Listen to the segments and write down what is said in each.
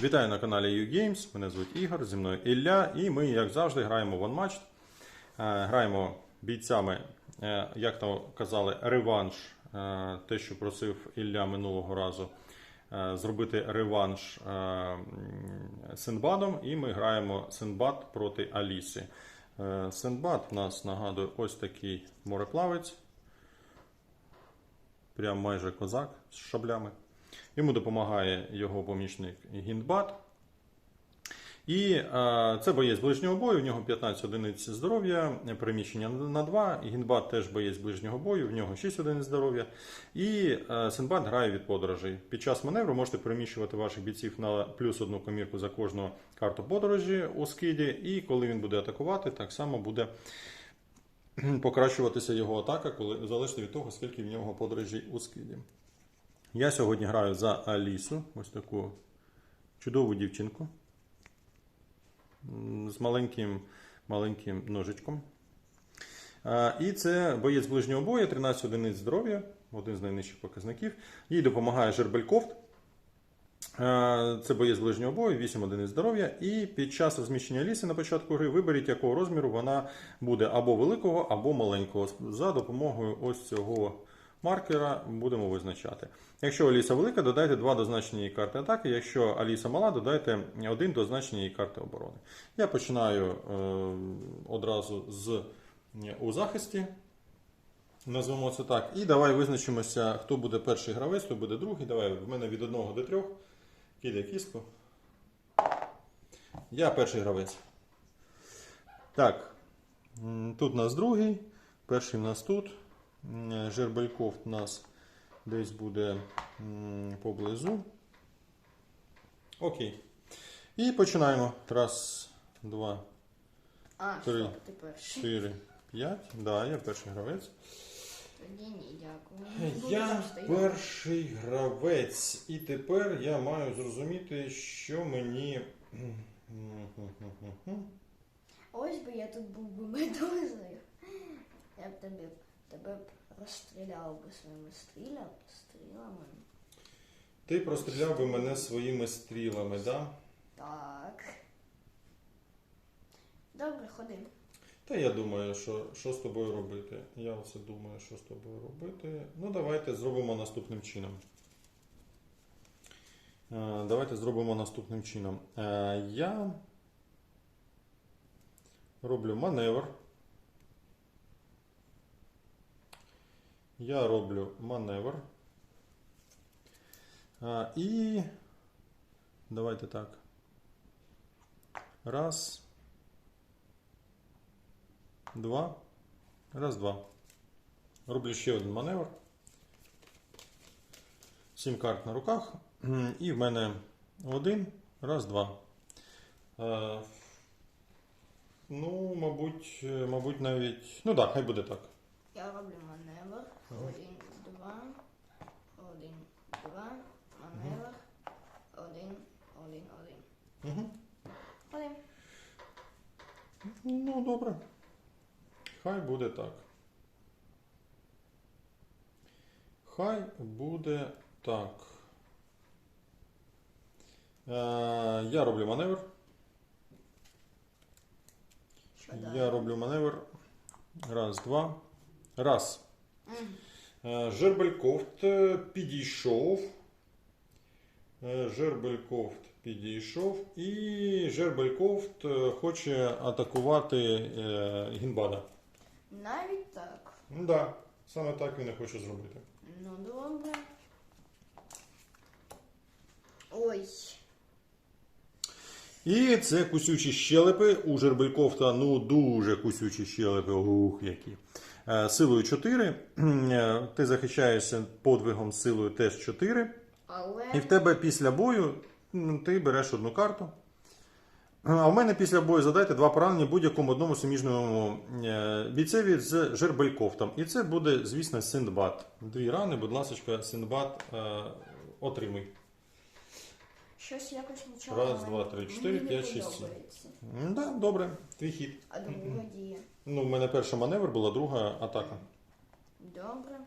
Вітаю на каналі YouGames. Мене звуть Ігор, зі мною Ілля, і ми, як завжди, граємо в OneMatch. Е, Граємо бійцями, е, як то казали, реванш. е, Те, що просив Ілля минулого разу, зробити реванш Синбадом. І ми граємо Синбад проти Аліси. Синбад в нас нагадує ось такий мореплавець. Прям майже козак з шаблями. Йому допомагає його помічник Гіндбат. І е, це боєць ближнього бою, в нього 15 одиниць здоров'я, переміщення на 2. Гіндбат теж боєць ближнього бою, в нього 6 одиниць здоров'я. І е, Синбад грає від подорожей. Під час маневру можете переміщувати ваших бійців на плюс одну комірку за кожну карту подорожі у скиді. І коли він буде атакувати, так само буде покращуватися його атака, коли залежно від того, скільки в нього подорожей у скиді. Я сьогодні граю за Алісу, ось таку чудову дівчинку з маленьким, маленьким ножичком. І це боєць ближнього бою, 13 одиниць здоров'я, один з найнижчих показників. Їй допомагає Жербелькофт. Це боєць ближнього бою, 8 одиниць здоров'я. І під час розміщення ліси на початку гри виберіть, якого розміру вона буде або великого, або маленького. За допомогою ось цього маркера будемо визначати. Якщо Аліса велика, додайте 2 до значення її карти атаки. Якщо Аліса мала, додайте 1 до значення її карти оборони. Я починаю е, одразу з е, у захисті. Назвемо це так. І давай визначимося, хто буде перший гравець, хто буде другий. Давай в мене від 1 до 3. Кидай кістку. Я перший гравець. Так. Тут у нас другий. Перший в нас тут. М, Жербельков у нас десь буде поблизу. Окей. І починаємо. Раз, два, А, Три. стоп, ти перший. чотири, п'ять. Да, я перший гравець. Тоді ні, дякую. Я перший гравець. І тепер я маю зрозуміти, що мені. Ось би я тут був би медузою. Я б тебе, тебе б розстріляв би своїми стріля, стрілами. Ти простріляв би мене своїми стрілами, да? Так. Добре, ходи. Та я думаю, що, що з тобою робити. Я оце думаю, що з тобою робити. Ну, давайте зробимо наступним чином. Е, Давайте зробимо наступним чином. Е, Я роблю маневр. Я роблю маневр. Е, І давайте так. Раз. Два. Раз, два. Роблю ще один маневр. Сім карт на руках. І в мене один. Раз, два. Е, Ну, мабуть, мабуть, навіть. Ну так, хай буде так. Я роблю маневр. Один, два. Один, два. Маневр. Один, один, один. Угу. Один. Ну, добре. Хай буде так. Хай буде так. Е, я роблю маневр. Що далі? Я роблю маневр. Раз, два. Раз. Е, Жербелькофт е, підійшов. Е, Жербелькофт підійшов. І Жербелькофт е, хоче атакувати Гінбада. Навіть так. Ну да, саме так він і хоче зробити. Ну добре. Ой. І це кусючі щелепи. У Жербелькофта ну дуже кусючі щелепи. Ух, які. Е, Силою 4. Е, Ти захищаєшся подвигом з силою теж 4. Але І в тебе після бою ти береш одну карту. А в мене після бою задайте два поранення будь-якому одному суміжному е, бійцеві з Жербелькофтом. І це буде, звісно, Синдбад. Дві рани, будь ласка, Синдбад е, отримуй. Щось якось нічого. Раз, два, три, чотири, п'ять, шість, сім. М, Да, добре, твій хід. А друга дія. Ну, в мене перша маневр була, друга атака. Добре.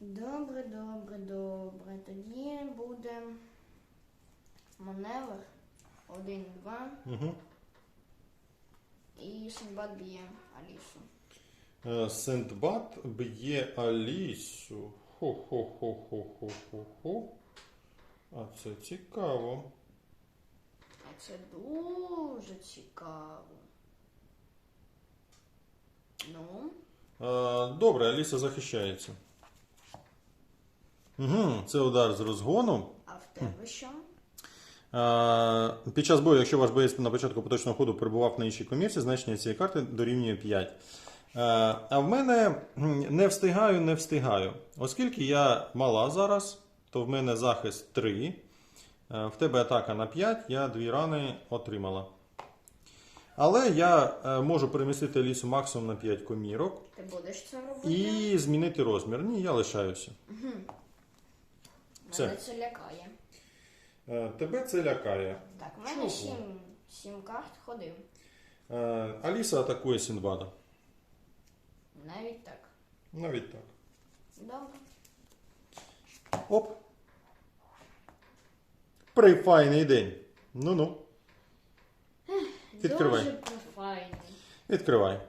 Добре, добре, добре. Тоді буде маневр. Один, два. Угу. І Синбад б'є Алісу. Е, Синдбад б'є Алісу. Хо-хо-хо-хо-хо-хо-хо. А це цікаво. А це дуже цікаво. Ну, Е, Добре, Аліса захищається. Угу, це удар з розгону. а в тебе що? Під час бою, якщо ваш боєць на початку поточного ходу перебував на іншій комірці, значення цієї карти дорівнює 5. Е, А в мене не встигаю, не встигаю. Оскільки я мала зараз, то в мене захист 3. Е, В тебе атака на 5, я дві рани отримала. Але я е, можу перемістити лісу максимум на 5 комірок Ти будеш це робити? і змінити розмір. Ні, я лишаюся. все. Мене це лякає. Е, Тебе це лякає. Так, в мене Чого? сім, сім карт ходив. Аліса атакує Сінбада. Навіть так. Навіть так. Добре. Оп. Прифайний день. Ну-ну. Відкривай. Дуже. Відкривай.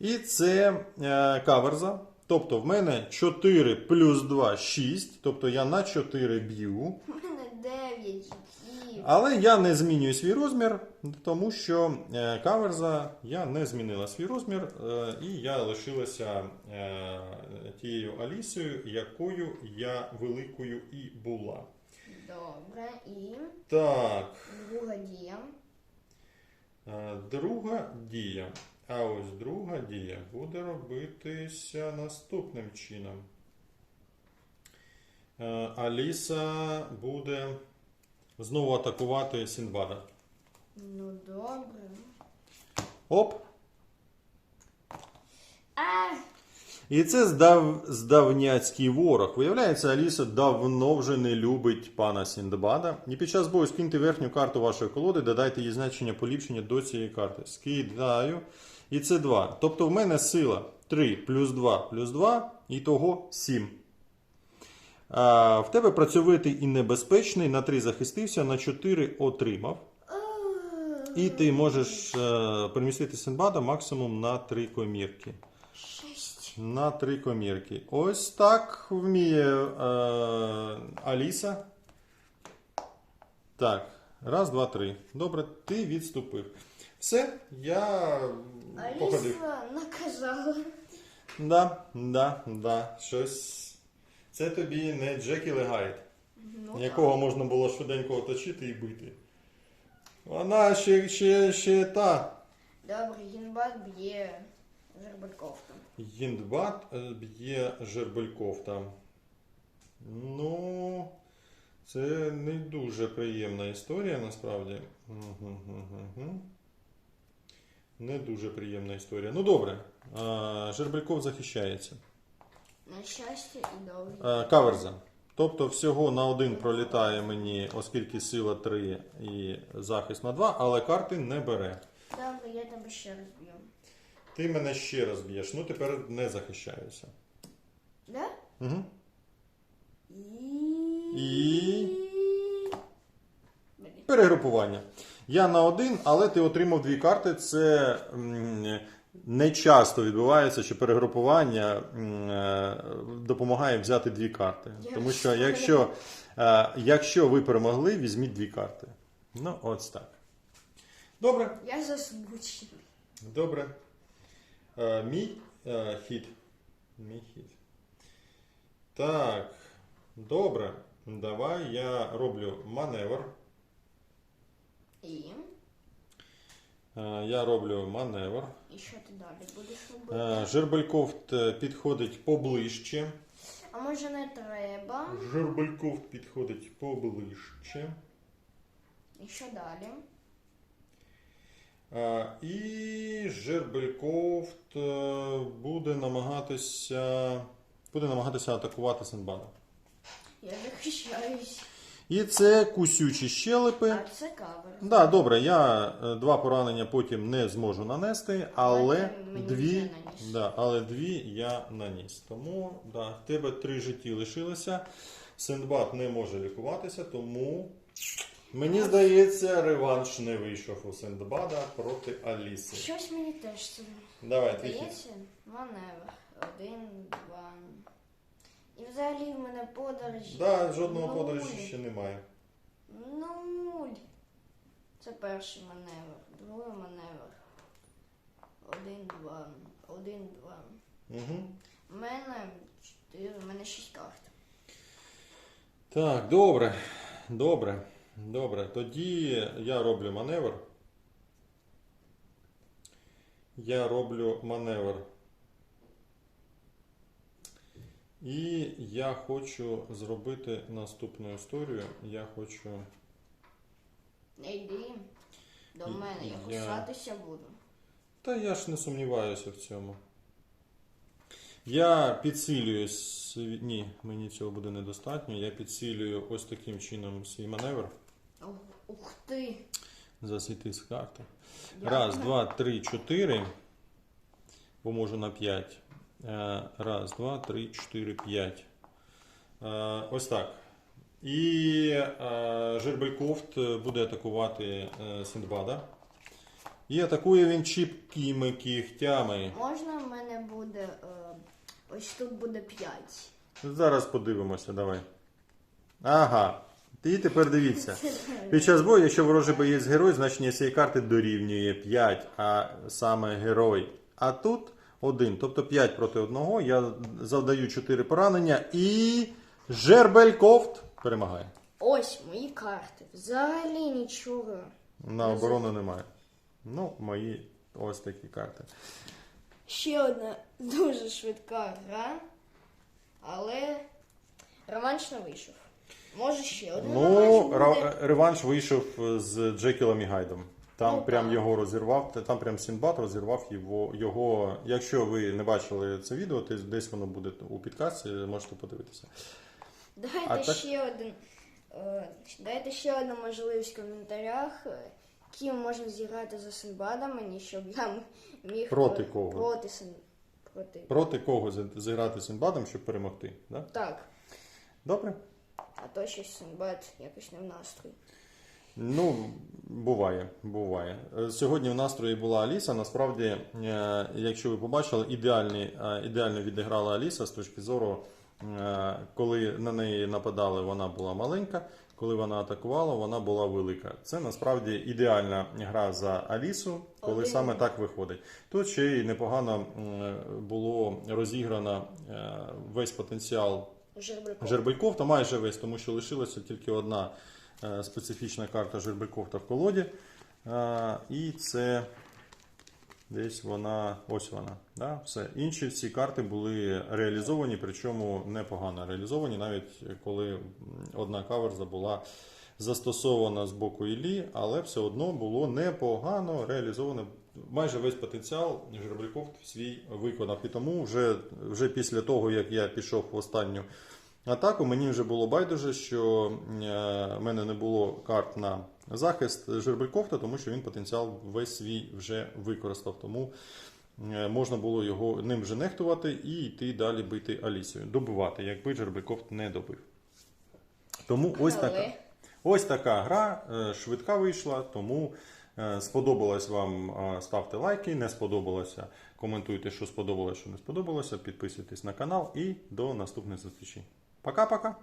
І це е, каверза. Тобто в мене 4 плюс 2 6. Тобто я на 4 б'ю. У мене дев'ять життів. Але я не змінюю свій розмір, тому що е, каверза я не змінила свій розмір, е, і я лишилася е, тією Алісою, якою я великою і була. Добре. І Так, друга дія. друга дія. А ось друга дія буде робитися наступним чином. Аліса буде знову атакувати Сінбада. Ну добре. Оп! А! І це здав, здавняцький ворог. Виявляється, Аліса давно вже не любить пана Сіндбада. І під час бою скиньте верхню карту вашої колоди, додайте її значення поліпшення до цієї карти. Скидаю. І це 2. Тобто в мене сила 3 плюс 2 плюс 2, і того 7. В тебе працьовитий і небезпечний, на 3 захистився, на 4 отримав. І ти можеш е, перемістити Синбада максимум на 3 комірки. На три комірки. Ось так вміє е, Аліса. Так, раз, два, три. Добре, ти відступив. Все, я походив. Аліса наказала. Да, да, да. Щось. Це тобі не Джекі Легайт, Ну, якого можна було швиденько оточити і бити. Вона ще, ще, ще та. Добре, Гінбат б'є Жербальковка. Гіндбат е, б'є Жербельков Ну, це не дуже приємна історія насправді. Не дуже приємна історія. Ну добре. Жербельков захищається. На щастя і довгі. А, Каверза. Тобто всього на один пролітає мені, оскільки сила 3 і захист на 2, але карти не бере. Добре, я тебе ще раз б'ю. Ти мене ще раз б'єш. Ну тепер не захищаюся. Да? Угу. І... І? Блін. Перегрупування. Я на один, але ти отримав дві карти. Це м, не часто відбувається, що перегрупування е, допомагає взяти дві карти. Тому що якщо, е, якщо ви перемогли, візьміть дві карти. Ну, ось так. Добре. Я засмучений. Добре. Е, мій хід. Мій хід. Так. Добре. Давай я роблю маневр. І? Е, Я роблю маневр. І що ти далі будеш Е, робити? Жербелькофт е, підходить поближче. А може не треба? Жербелькофт підходить поближче. І що далі? Е, І Жербелькофт е, буде намагатися, буде намагатися атакувати Сенбада. Я захищаюсь. І це кусючі щелепи. А це кавер. Да, добре, я е, два поранення потім не зможу нанести, але Але дві, наніс. да, але дві я наніс. Тому да, в тебе три житті лишилося. Синдбад не може лікуватися, тому Мені здається, реванш не вийшов у Синдбада проти Аліси. Щось мені теж це Давай, твій хід. здається. Маневр. Один, два. І взагалі в мене подорожі. Да, жодного нуль. подорожі ще немає. Нуль. Це перший маневр. Другий маневр. Один, два. Один, два. Угу. У мене чотири, у мене шість карт. Так, добре. Добре. Добре. Тоді я роблю маневр. Я роблю маневр. І я хочу зробити наступну історію. Я хочу. Не йди до І- мене, я кусатися буду. Та я ж не сумніваюся в цьому. Я підсилюю. Ні, мені цього буде недостатньо. Я підсилюю ось таким чином свій маневр. Ух, ти. Засвіти з карти. Раз, два, три, чотири. Бо можу на п'ять. Е, Раз, два, три, чотири, п'ять. Е, Ось так. І е, Жербелькофт буде атакувати Синдбада. І атакує він чіпкими кігтями. Можна в мене буде. Ось тут буде п'ять. Зараз подивимося, давай. Ага. І тепер дивіться. Під час бою, якщо ворожий боєць герой, значення цієї карти дорівнює 5, а саме герой. А тут 1, тобто 5 проти 1. Я завдаю 4 поранення і Жербелькофт перемагає. Ось мої карти. Взагалі нічого. На оборону немає. Ну, мої ось такі карти. Ще одна дуже швидка гра, але реванш не вийшов. Може ще один Ну, реванш буде. реванш вийшов з Джекілом і Гайдом. Там Ну, прям так. його розірвав, там прям Сінбад розірвав його, його. Якщо ви не бачили це відео, то десь воно буде у підкасті, можете подивитися. Дайте А так- ще один. е, Дайте ще одну можливість в коментарях, е, ким можна зіграти за Синбада мені, щоб я міг Проти кого? Проти Син. Проти. Проти кого зіграти Сінбадом, щоб перемогти? Да? Так. Добре? А то щось Синбад якось не в настрої. Ну, буває, буває. Е, Сьогодні в настрої була Аліса. Насправді, е, якщо ви побачили, ідеальні, е, ідеально відіграла Аліса з точки зору, коли на неї нападали, вона була маленька. Коли вона атакувала, вона була велика. Це насправді ідеальна гра за Алісу, коли Один. саме так виходить. Тут ще й непогано було розіграно весь потенціал Жербельков. Жербелькофта майже весь, тому що лишилася тільки одна специфічна карта Жербелькофта в колоді. Е, і це десь вона, ось вона. Да? Все. Інші всі карти були реалізовані, причому непогано реалізовані, навіть коли одна каверза була застосована з боку Іллі, але все одно було непогано реалізовано. Майже весь потенціал Жербелькофт свій виконав. І тому вже, вже після того, як я пішов в останню атаку, мені вже було байдуже, що е, в мене не було карт на захист Жербелькофта, тому що він потенціал весь свій вже використав. Тому е, можна було його ним вже нехтувати і йти далі бити Алісію, добивати, якби Жербелькофт не добив. Тому ось така. Ось така гра е, швидка вийшла, тому сподобалось вам, ставте лайки, не сподобалося, коментуйте, що сподобалося, що не сподобалося, підписуйтесь на канал і до наступних зустрічей. Пока-пока!